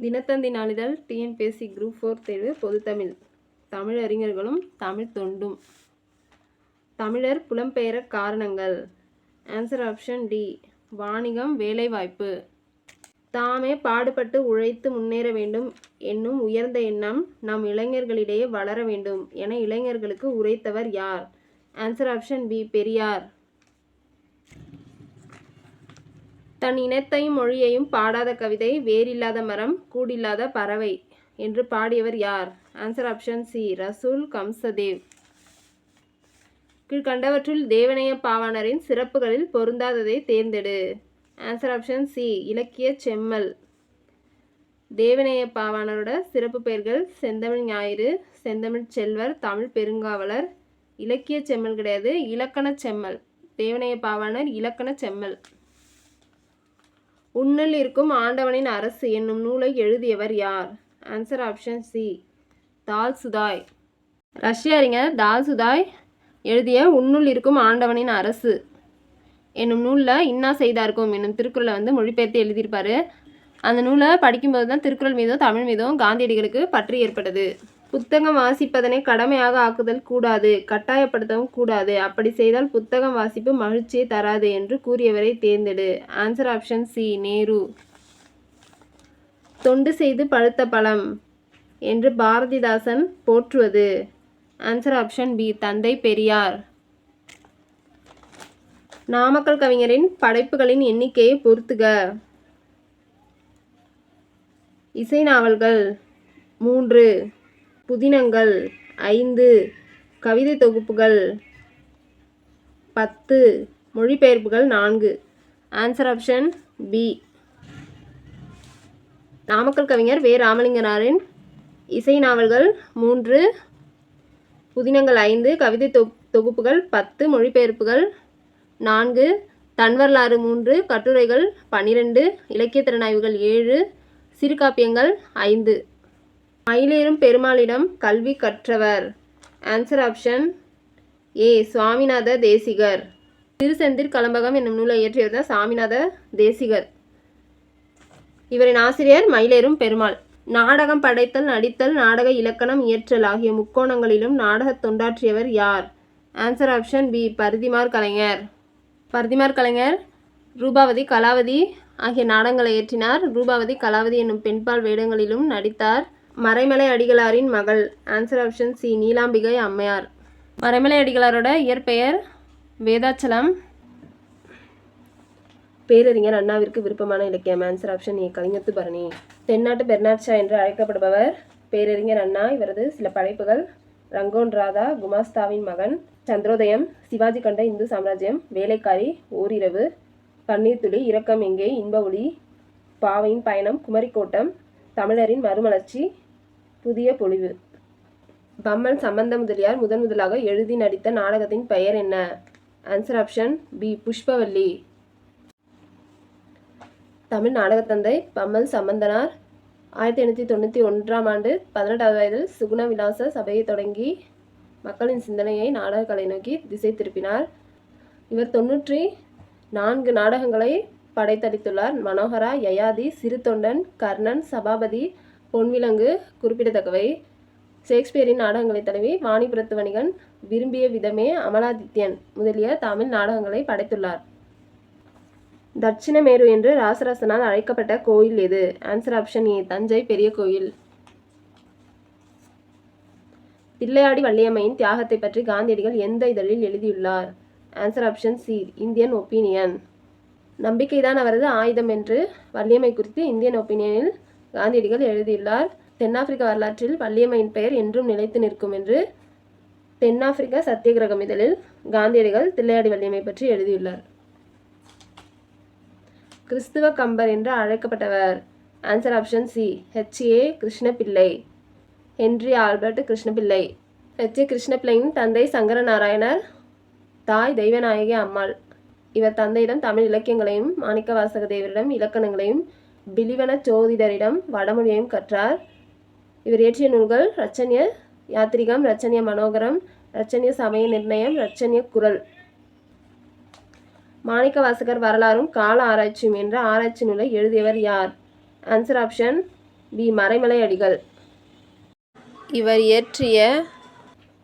தினத்தந்தி நாளிதழ் TNPSC group four தேர்வு பொதுத்தமிழ். தமிழறிஞர்களும் தமிழ் தொண்டும். தமிழர் புலம்பெயர காரணங்கள். ஆன்சர் ஆப்ஷன் டி வாணிகம் வேலைவாய்ப்பு. தாமே பாடுபட்டு உழைத்து முன்னேற வேண்டும் என்னும் உயர்ந்த எண்ணம் நம் இளைஞர்களிடையே வளர வேண்டும் என இளைஞர்களுக்கு உரைத்தவர் யார்? Answer option B Periyar. தன் இனத்தையும் மொழியையும் பாடாத கவிதை வேரில்லாத மரம் கூடில்லாத பறவை என்று பாடியவர் யார்? ஆன்சர் ஆப்ஷன் சி ரசூல் கம்சதேவ். கீழ்கண்டவற்றில் தேவனைய பாவாணரின் சிறப்புகளில் பொருந்தாததை தேர்ந்தெடு. ஆன்சர் ஆப்ஷன் சி இலக்கிய செம்மல். தேவநேய பாவாணரோட சிறப்பு பெயர்கள் செந்தமிழ் ஞாயிறு செந்தமிழ் செல்வர் தமிழ் பெருங்காவலர். இலக்கிய செம்மல் கிடையாது இலக்கண செம்மல். தேவநேய பாவாணர் இலக்கண செம்மல். உன்னில் இருக்கும் ஆண்டவனின் அரசு என்னும் நூலை எழுதியவர் யார்? Answer option C Tolstoy ரஷ்ய அறிஞர் தால் சுதாய் எழுதிய உன்னுள் இருக்கும் ஆண்டவனின் அரசு என்னும் நூலில் இன்னா செய்தார்க்கும் என்னும் திருக்குறளை வந்து மொழிபெயர்த்து எழுதியிருப்பார். அந்த நூலை படிக்கும்போது தான் திருக்குறள் மீதும் தமிழ் மீதும் காந்தியடிகளுக்கு பற்று ஏற்பட்டது. புத்தகம் வாசிப்பதனை கடமையாக ஆக்குதல் கூடாது கட்டாயப்படுத்தவும் கூடாது. அப்படி செய்தால் புத்தகம் வாசிப்பு மகிழ்ச்சியை தராது என்று கூறியவரை தேர்ந்தெடு. Answer option C Nehru. தொண்டு செய்து பழுத்த பழம் என்று பாரதிதாசன் போற்றுவது. ஆன்சர் ஆப்ஷன் பி தந்தை பெரியார். நாமக்கல் கவிஞரின் படைப்புகளின் எண்ணிக்கையை பொறுத்துக. இசை நாவல்கள் மூன்று. புதினங்கள் ஐந்து கவிதை தொகுப்புகள் பத்து மொழிபெயர்ப்புகள் நான்கு. ஆன்சர் ஆப்ஷன் பி நாமக்கல் கவிஞர் வே. ராமலிங்கனாரின் இசை நாவல்கள் மூன்று. புதினங்கள் ஐந்து கவிதை தொ தொகுப்புகள் பத்து மொழிபெயர்ப்புகள் நான்கு. தன்வரலாறு மூன்று. கட்டுரைகள் பன்னிரெண்டு இலக்கிய திறனாய்வுகள் ஏழு. சிறுகாப்பியங்கள் ஐந்து. மயிலேறும் பெருமாளிடம் கல்வி கற்றவர். Answer option A Swaminatha Desikar. Thiruchendil Kalambagam என்னும் நூலை இயற்றியவர் தான் சாமிநாத தேசிகர். இவரின் ஆசிரியர் மயிலேறும் பெருமாள். நாடகம் படைத்தல் நடித்தல் நாடக இலக்கணம் இயற்றல் ஆகிய முக்கோணங்களிலும் நாடகத் தொண்டாற்றியவர் யார்? Answer option B Parithimar Kalaignar. Parudhimar Kalaignar Roopavathi Kalavathi ஆகிய நாடகங்களை இயற்றினார். ரூபாவதி கலாவதி என்னும் பெண்பால் வேடங்களிலும் நடித்தார். மறைமலை அடிகளாரின் மகள். ஆன்சர் ஆப்ஷன் சி நீலாம்பிகை அம்மையார். மறைமலை அடிகளாரோட இயற்பெயர் வேதாச்சலம். பேரறிஞர் அண்ணாவிற்கு விருப்பமான இலக்கியம். ஆன்சர் ஆப்ஷன் ஏ கலிங்கத்து பரணி. தென்னாட்டு பெர்னாட்ஷா என்று அழைக்கப்படுபவர் பேரறிஞர் அண்ணா. இவரது சில படைப்புகள் ரங்கோன் ராதா குமாஸ்தாவின் மகன் சந்திரோதயம் சிவாஜி கண்ட இந்து சாம்ராஜ்யம் வேலைக்காரி ஓரிரவு கண்ணீர் துளி இரக்கம் எங்கே இன்ப ஒளி பாவையின் பயணம் குமரிக்கோட்டம் தமிழரின் மறுமலர்ச்சி புதிய பொழிவு பம்மன் சம்பந்த முதலியார் முதன் முதலாக எழுதி நடித்த நாடகத்தின் பெயர் என்ன? Answer option B Pushpavalli. Tamil நாடகத்தந்தை Pammal Sambandhanar. ஆயிரத்தி எண்ணூற்றி தொண்ணூற்றி ஒன்றாம் ஆண்டு பதினெட்டாவது வயதில் சுகுண விலாச சபையை தொடங்கி மக்களின் சிந்தனையை நாடகக்கலை நோக்கி திசை திருப்பினார். இவர் தொன்னூற்றி நான்கு நாடகங்களை படைத்தளித்துள்ளார். மனோகரா யயாதி சிறுதொண்டன் கர்ணன் சபாபதி பொன்விலங்கு குறிப்பிடத்தக்கவை. ஷேக்ஸ்பியரின் நாடகங்களை தழுவி வாணிபுரத்து வணிகன் விரும்பிய விதமே அமலாதித்யன் முதலிய தமிழ் நாடகங்களை படைத்துள்ளார். தட்சிணமேரு என்று ராசராசனால் அழைக்கப்பட்ட கோயில் எது? ஆன்சர் ஆப்ஷன் ஏ தஞ்சை பெரிய கோயில். தில்லையாடி வள்ளியம்மையின் தியாகத்தை பற்றி காந்தியடிகள் எந்த இதழில் எழுதியுள்ளார்? Answer option C Indian Opinion. நம்பிக்கைதான் அவரது ஆயுதம் என்று வள்ளியம்மை குறித்து இந்தியன் ஒப்பீனியனில் காந்தியடிகள் எழுதியுள்ளார் தென்னாப்பிரிக்க வரலாற்றில் வள்ளியம்மையின் பெயர் என்றும் நிலைத்து நிற்கும் என்று தென்னாப்பிரிக்க சத்தியகிரகம் இதழில் காந்தியடிகள் தில்லையாடி வள்ளியம்மை பற்றி எழுதியுள்ளார். கிறிஸ்துவ கம்பர் என்று அழைக்கப்பட்டவர் answer option C HA Krishnapillai Henry Albert Krishnapillai HA கிருஷ்ணபிள்ளையின் தந்தை சங்கர நாராயணர் தாய் தெய்வநாயகி அம்மாள். இவர் தந்தையிடம் தமிழ் இலக்கியங்களையும் மாணிக்கவாசக தேவரிடம் இலக்கணங்களையும் பிலிவன ஜோதிடரிடம் வடமொழியையும் கற்றார். இவர் இயற்றிய நூல்கள் ரச்சனிய யாத்திரிகம் ரச்சனிய மனோகரம் ரச்சனிய சமய நிர்ணயம் ரச்சனிய குரல். மாணிக்கவாசகர் வரலாறும் கால ஆராய்ச்சியும் என்ற ஆராய்ச்சி நூலை எழுதியவர் யார்? Answer option B Maraimalai Adigal. இவர் இயற்றிய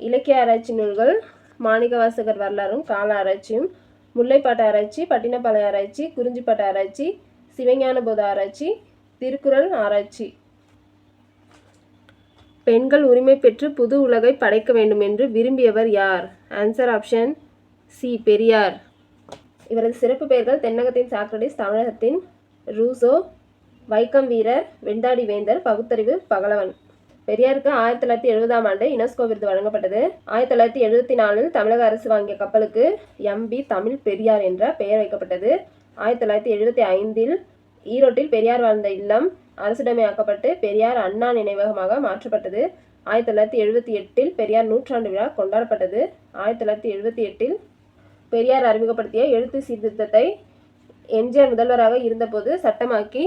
இலக்கிய ஆராய்ச்சி நூல்கள் மாணிக்கவாசகர் வரலாறும் கால ஆராய்ச்சியும் முல்லைப்பாட்டு ஆராய்ச்சி பட்டினப்பாளைய ஆராய்ச்சி குறிஞ்சிப்பாட்டு ஆராய்ச்சி சிவஞான போத ஆராய்ச்சி திருக்குறள் ஆராய்ச்சி. பெண்கள் உரிமை பெற்று புது உலகை படைக்க வேண்டும் என்று விரும்பியவர் யார்? Answer option C Periyar. இவரது சிறப்பு பெயர்கள் தென்னகத்தின் சாக்ரடிஸ் தமிழகத்தின் ரூசோ வைக்கம் வீரர் வெண்டாடி வேந்தர் பகுத்தறிவு பகலவன். பெரியாருக்கு ஆயிரத்தி தொள்ளாயிரத்தி எழுபதாம் ஆண்டு யுனெஸ்கோ விருது வழங்கப்பட்டது. ஆயிரத்தி தொள்ளாயிரத்தி எழுபத்தி நாலில் தமிழக அரசு வாங்கிய கப்பலுக்கு எம்பி தமிழ் பெரியார் என்ற பெயர் வைக்கப்பட்டது. ஆயிரத்தி தொள்ளாயிரத்தி எழுபத்தி ஐந்தில் ஈரோட்டில் பெரியார் வாழ்ந்த இல்லம் அரசுடைமையாக்கப்பட்டு பெரியார் அண்ணா நினைவகமாக மாற்றப்பட்டது. ஆயிரத்தி தொள்ளாயிரத்தி எழுபத்தி எட்டில் பெரியார் நூற்றாண்டு விழா கொண்டாடப்பட்டது. ஆயிரத்தி தொள்ளாயிரத்தி எழுபத்தி எட்டில் பெரியார் அறிமுகப்படுத்திய எழுத்து சீர்திருத்தத்தை எம்ஜிஆர் முதல்வராக இருந்தபோது சட்டமாக்கி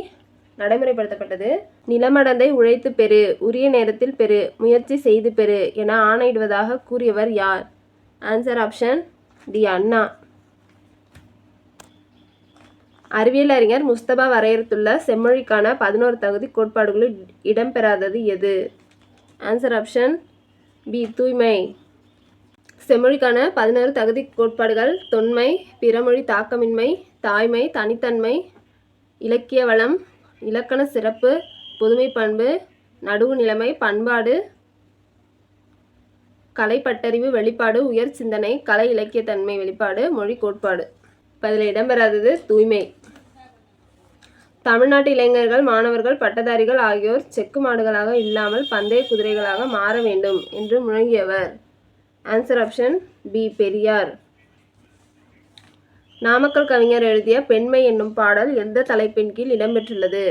நடைமுறைப்படுத்தப்பட்டது. நிலமடந்தை உழைத்து பெறு உரிய நேரத்தில் பெறு முயற்சி செய்து பெறு என ஆணையிடுவதாக கூறியவர் யார்? Answer option D Anna. அறிவியல் அறிஞர் முஸ்தபா வரையறுத்துள்ள செம்மொழிக்கான பதினோரு தகுதி கோட்பாடுகளில் இடம்பெறாதது எது? ஆன்சர் ஆப்ஷன் பி தூய்மை. செம்மொழிக்கான பதினோரு தகுதி கோட்பாடுகள் தொன்மை பிறமொழி தாக்கமின்மை தாய்மை தனித்தன்மை இலக்கிய வளம் இலக்கண சிறப்பு புதுமை பண்பு நடுவு நிலைமை பண்பாடு கலைப்பட்டறிவு வெளிப்பாடு உயர் சிந்தனை கலை இலக்கியத்தன்மை வெளிப்பாடு மொழி கோட்பாடு. இப்போ அதில் இடம்பெறாதது தூய்மை. தமிழ்நாட்டு இளைஞர்கள் மாணவர்கள் பட்டதாரிகள் ஆகியோர் செக்கு மாடுகளாக இல்லாமல் பந்தய குதிரைகளாக மாற வேண்டும் என்று முழங்கியவர். Answer option B Periyar. Namakkal கவிஞர் எழுதிய பெண்மை என்னும் பாடல் எந்த தலைப்பின் கீழ் இடம்பெற்றுள்ளது?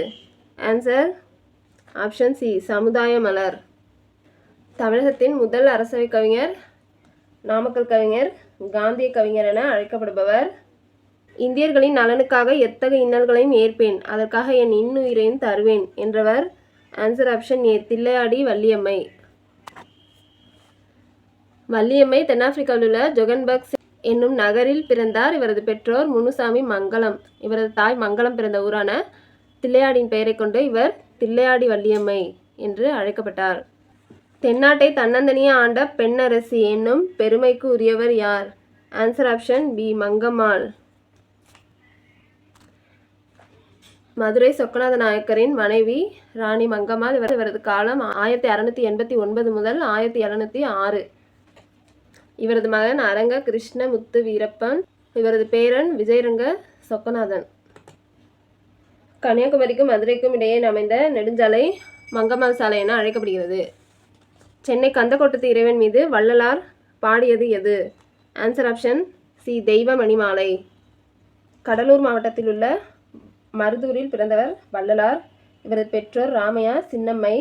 ஆன்சர் ஆப்ஷன் சி சமுதாய மலர். தமிழகத்தின் முதல் அரசவை கவிஞர் நாமக்கல் கவிஞர் காந்திய கவிஞர் என அழைக்கப்படுபவர். இந்தியர்களின் நலனுக்காக எத்தகைய இன்னல்களையும் ஏற்பேன். அதற்காக என் இன்னுயிரையும் தருவேன் என்றவர் answer option A Thillaiyadi Valliammai. Valliammai தென்னாப்பிரிக்காவில் உள்ள ஜொகன்பர்க் என்னும் நகரில் பிறந்தார். இவரது பெற்றோர் முனுசாமி மங்களம். இவரது தாய் மங்களம் பிறந்த ஊரான தில்லையாடியின் பெயரை கொண்டு இவர் தில்லையாடி வள்ளியம்மை என்று அழைக்கப்பட்டார். தென்னாட்டை தன்னந்தனியே ஆண்ட பெண்ணரசி என்னும் பெருமைக்கு உரியவர் யார்? Answer option B Mangammal. Madurai Chokkanatha நாயக்கரின் மனைவி ராணி மங்கம்மாள் இவர் இவரது காலம் ஆயிரத்தி அறநூற்றி எண்பத்தி ஒன்பது முதல் ஆயிரத்தி இரநூத்தி ஆறு. இவரது மகன் அரங்க கிருஷ்ணமுத்து வீரப்பன் இவரது பேரன் விஜயரங்க சொக்கநாதன். கன்னியாகுமரிக்கும் மதுரைக்கும் இடையே அமைந்த நெடுஞ்சாலை மங்கம்மாள் சாலை என அழைக்கப்படுகிறது. சென்னை கந்தக்கோட்டத்து இறைவன் மீது வள்ளலார் பாடியது எது? Answer option C. Deiva Manimalai Cuddalore மாவட்டத்தில் உள்ள மருதூரில் பிறந்தவர் வள்ளலார். இவரது பெற்றோர் ராமையா சின்னம்மை.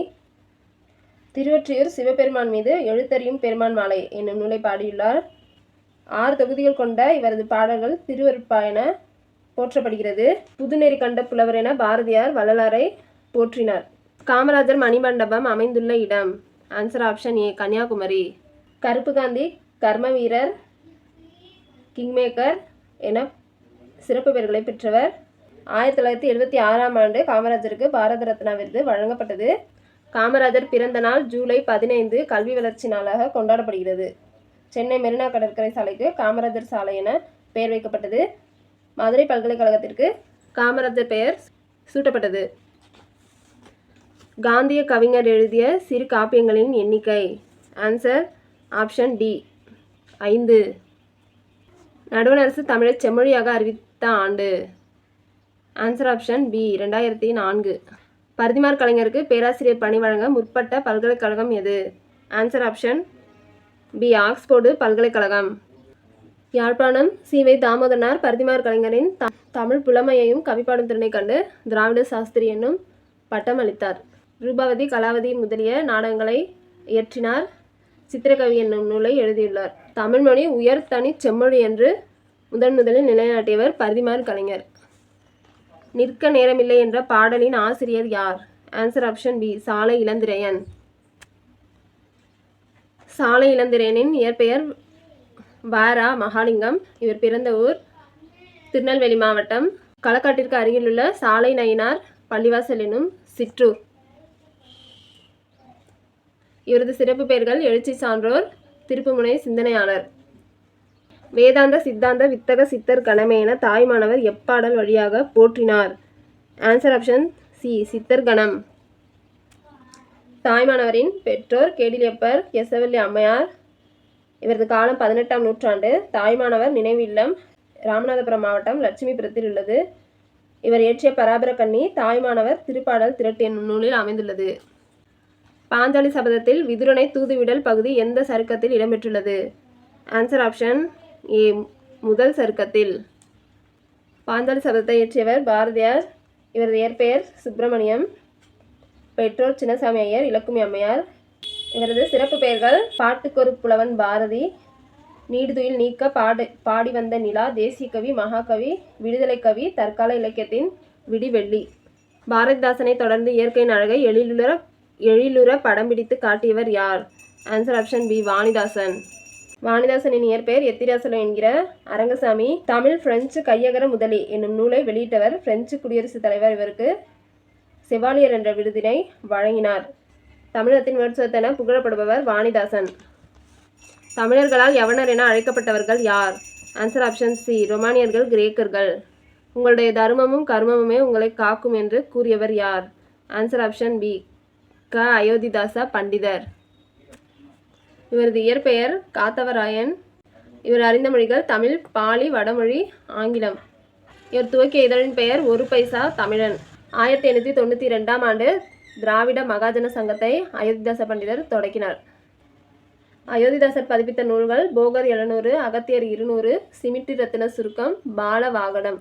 திருவொற்றியூர் சிவபெருமான் மீது எழுத்தறியும் பெருமான் மாலை என்னும் நூலை பாடியுள்ளார். ஆறு தொகுதிகள் கொண்ட இவரது பாடல்கள் திருவருட்பா என போற்றப்படுகிறது. புதுநெறி கண்ட புலவர் என பாரதியார் வள்ளலாரை போற்றினார். காமராஜர் மணிமண்டபம் அமைந்துள்ள இடம். Answer option A Kanyakumari. கருப்பு காந்தி கர்ம வீரர் கிங்மேக்கர் என சிறப்பு பெயர்களை பெற்றவர். ஆயிரத்தி தொள்ளாயிரத்தி எழுபத்தி ஆறாம் ஆண்டு காமராஜருக்கு பாரத ரத்னா விருது வழங்கப்பட்டது. காமராஜர் பிறந்த நாள் ஜூலை பதினைந்து கல்வி வளர்ச்சி நாளாக கொண்டாடப்படுகிறது. சென்னை மெரினா கடற்கரை சாலைக்கு காமராஜர் சாலை என பெயர் வைக்கப்பட்டது. மதுரை பல்கலைக்கழகத்திற்கு காமராஜர் பெயர் சூட்டப்பட்டது. காந்திய கவிஞர் எழுதிய சிறு காப்பியங்களின் எண்ணிக்கை. ஆன்சர் ஆப்ஷன் டி ஐந்து. நடுவண் அரசு தமிழை செம்மொழியாக அறிவித்த ஆண்டு. ஆன்சர் ஆப்ஷன் பி ரெண்டாயிரத்தி நான்கு. பரிதிமார் கலைஞருக்கு பேராசிரியர் பணி வழங்க முற்பட்ட பல்கலைக்கழகம் எது? ஆன்சர் ஆப்ஷன் பி ஆக்ஸ்போர்டு பல்கலைக்கழகம். யாழ்ப்பாணம் சீவை தாமோதரனார் பரிதிமார் கலைஞரின் த தமிழ் புலமையையும் கவிப்பாடும் திறனை கண்டு திராவிட சாஸ்திரி என்னும் பட்டம் அளித்தார். ரூபாவதி கலாவதி முதலிய நாடகங்களை இயற்றினார். சித்திரகவி என்னும் நூலை எழுதியுள்ளார். தமிழ்மொழி உயர் தனி செம்மொழி என்று முதன் முதலில் நிலைநாட்டியவர் பரிதிமார் கலைஞர். நிற்க நேரமில்லை என்ற பாடலின் ஆசிரியர் யார்? ஆன்சர் ஆப்ஷன் பி சாலை இளந்திரையன். சாலை இளந்திரையனின் இயற்பெயர் வாரா மகாலிங்கம். இவர் பிறந்த ஊர் திருநெல்வேலி மாவட்டம். களக்காட்டிற்கு அருகிலுள்ள சாலை நயினார் பள்ளிவாசல் எனும் சிற்றூர் இவரது சிறப்பு பெயர்கள் எழுச்சி சான்றோர் திருப்புமுனை சிந்தனையாளர். வேதாந்த சித்தாந்த வித்தக சித்தர் கணமேன தாய்மானவர் எப்பாடல் வழியாக போற்றினார். ஆன்சர் ஆப்ஷன் சி சித்தர் கணம். தாய்மானவரின் பெற்றோர் கேடிலியப்பர் யசவல்லி அம்மையார் இவரது காலம் பதினெட்டாம் நூற்றாண்டு. தாய்மானவர் நினைவு இல்லம் ராமநாதபுரம் மாவட்டம் லட்சுமிபுரத்தில் உள்ளது. இவர் இயற்றிய பராபர கண்ணி தாய்மானவர் திருப்பாடல் திரட்டு என்னும் நூலில் அமைந்துள்ளது. பாஞ்சாலி சபதத்தில் விதுரனை தூதுவிடல் பகுதி எந்த சருக்கத்தில் இடம்பெற்றுள்ளது? ஆன்சர் ஆப்ஷன் ஏ முதல் சருக்கத்தில் பாந்தாள் சபதத்தை இயற்றியவர் பாரதியார். இவரது இயற்பெயர் சுப்பிரமணியம். பெற்றோர் சின்னசாமி ஐயர் இலக்குமி அம்மையார். இவரது சிறப்பு பெயர்கள் பாட்டுக்கொரு புலவன் பாரதி நீடுதுயில் நீக்க பாடு பாடி வந்த நிலா தேசிய கவி மகாகவி விடுதலை கவி தற்கால இலக்கியத்தின் விடிவெள்ளி. பாரதிதாசனை தொடர்ந்து இயற்கையின் அழகை எழிலுற எழிலுற படம் பிடித்து காட்டியவர் யார்? Answer option B Vanidasan. வாணிதாசனின் இயற்பெயர் எத்திராசலம் என்கிற அரங்கசாமி தமிழ் பிரெஞ்சு கையகர முதலி என்னும் நூலை வெளியிட்டவர் பிரெஞ்சு குடியரசுத் தலைவர் இவருக்கு செவாலியர் என்ற விருதினை வழங்கினார். தமிழகத்தின் வேர்ட்ஸ்வர்த் புகழப்படுபவர் வாணிதாசன். தமிழர்களால் யவனர் என அழைக்கப்பட்டவர்கள் யார்? ஆன்சர் ஆப்ஷன் சி ரொமானியர்கள் கிரேக்கர்கள். உங்களுடைய தர்மமும் கர்மமுமே உங்களை காக்கும் என்று கூறியவர் யார்? ஆன்சர் ஆப்ஷன் பி க. அயோத்திதாச பண்டிதர். இவரது இயற்பெயர் காத்தவராயன். இவர் அறிந்த மொழிகள் தமிழ் பாலி வடமொழி ஆங்கிலம். இவர் துவக்கிய இதழின் பெயர் ஒரு பைசா தமிழன். ஆயிரத்தி எண்ணூற்றி தொண்ணூற்றி ரெண்டாம் ஆண்டு திராவிட மகாஜன சங்கத்தை அயோத்திதாச பண்டிதர் தொடக்கினார். அயோத்திதாசர் பதிப்பித்த நூல்கள் போகர் எழுநூறு அகத்தியர் இருநூறு சிமிட்டி ரத்தின சுருக்கம் பாலவாகனம்.